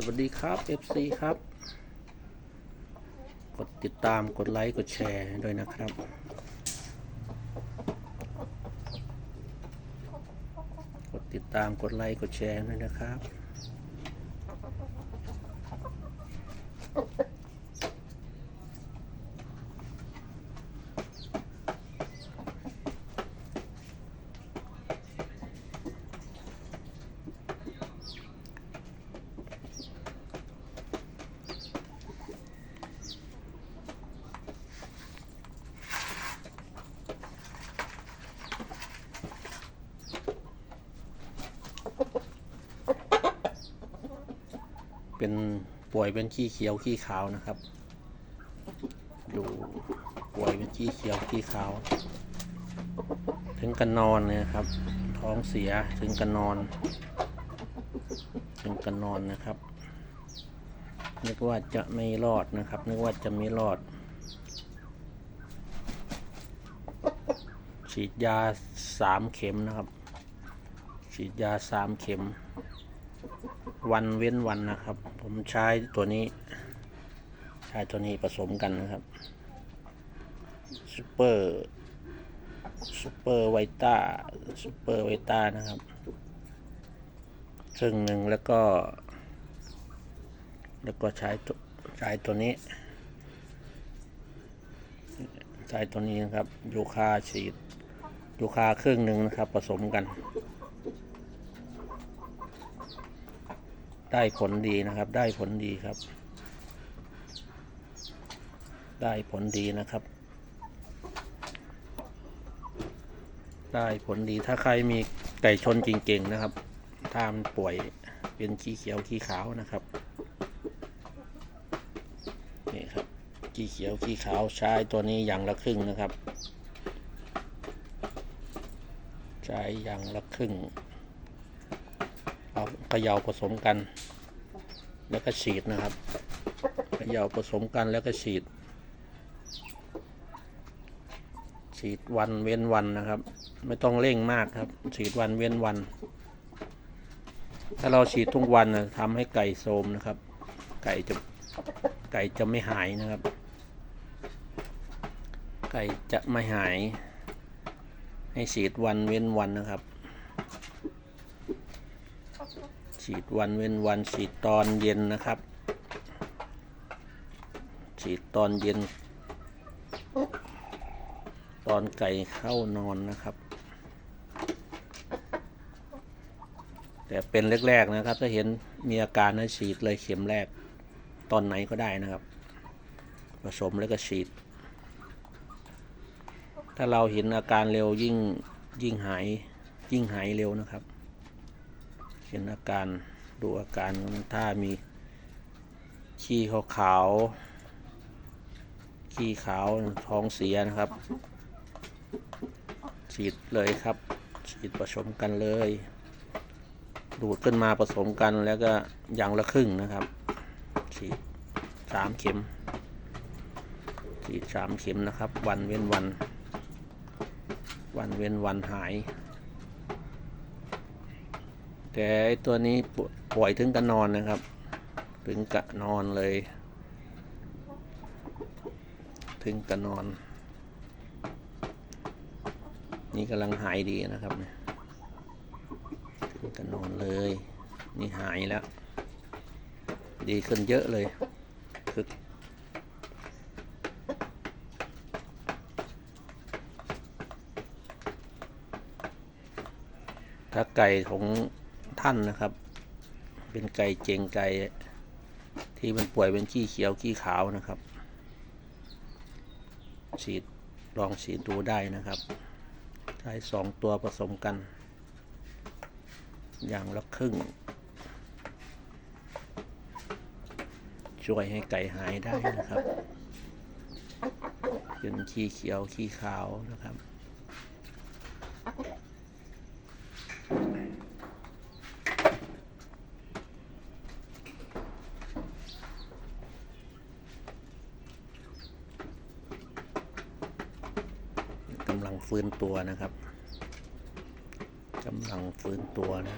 สวัสดีครับ FC ครับ กดติดตามกดไลค์ กดแชร์ด้วยนะครับกดติดตามกดไลค์ กดแชร์ด้วยนะครับ เป็นป่วยเป็นขี้เขียวขี้ขาวนะครับ ดูป่วยเป็นขี้เขียวขี้ขาว ถึงกันนอนเลยนะครับ ท้องเสียถึงกันนอน ถึงกันนอนนะครับนึกว่าจะไม่รอดนะครับนึกว่าจะไม่รอด ฉีดยาสามเข็มนะครับ ฉีดยาสามเข็ม วันเว้นวันนะครับ ผมใช้ตัวนี้ ใช้ตัวนี้ผสมกันนะครับซูเปอร์ซูเปอร์ไวต้าซูเปอร์ไวต้านะครับ ครึ่งหนึ่งแล้วก็ แล้วก็ใช้ตัวใช้ตัวนี้ ใช้ตัวนี้นะครับยูคาฉีดยูคาครึ่งหนึ่งนะครับ ผสมกัน ได้ผลดีนะครับ ได้ผลดีครับ ได้ผลดีนะครับ ได้ผลดีถ้าใครมีไก่ชนจริงๆนะครับ ถ้ามันป่วยเป็นขี้เขียวขี้ขาวนะครับนี่ครับขี้เขียวขี้ขาวใช้ตัวนี้อย่างละครึ่งนะครับใช้อย่างละครึ่ง เขย่าผสมกัน แล้วก็ฉีดนะครับเขย่าผสมกันแล้วก็ฉีด ฉีดวันเว้นวันนะครับ ไม่ต้องเร่งมากครับ ฉีดวันเว้นวัน ถ้าเราฉีดทุกวันนะทำให้ไก่โทรมนะครับ ไก่จะไก่จะไม่หายนะครับ ไก่จะไม่หาย ให้ฉีดวันเว้นวันนะครับ ฉีดวันเว้นวันฉีดตอนเย็นนะครับ ฉีดตอนเย็น ตอนไก่เข้านอนนะครับ แต่เป็นแรกๆนะครับ ถ้าเห็นมีอาการนะฉีดเลยเข็มแรก ตอนไหนก็ได้นะครับ ผสมแล้วก็ฉีด ถ้าเราเห็นอาการเร็วยิ่งยิ่งหายยิ่งหายเร็วนะครับ เห็นอาการดูอาการถ้ามีขี้ขาวขาวขี้ขาวท้องเสียนะครับ ฉีดเลยครับ ฉีดผสมกันเลย ดูดขึ้นมาผสมกันแล้วก็อย่างละครึ่งนะครับ ฉีดสามเข็ม ฉีดสามเข็มนะครับ วันเว้นวัน วันเว้นวันหาย แต่ไอ้ตัวนี้ป่วยป่วยถึงกับนอนนะครับ ถึงกับนอนเลย ถึงกับนอน นี่กำลังหายดีนะครับเนี่ยถึงกับนอนเลย นี่หายแล้ว ดีขึ้นเยอะเลยคือถ้าไก่ของ ท่านนะครับ เป็นไก่เจงไก่ที่มันป่วยเป็นขี้เขียวขี้ขาวนะครับ ฉีดลองฉีดดูได้นะครับใช้สองตัวผสมกัน อย่างละครึ่ง ช่วยให้ไก่หายได้นะครับเป็นขี้เขียวขี้ขาวนะครับ กำลังฟื้นตัวนะครับกำลังฟื้นตัวนะ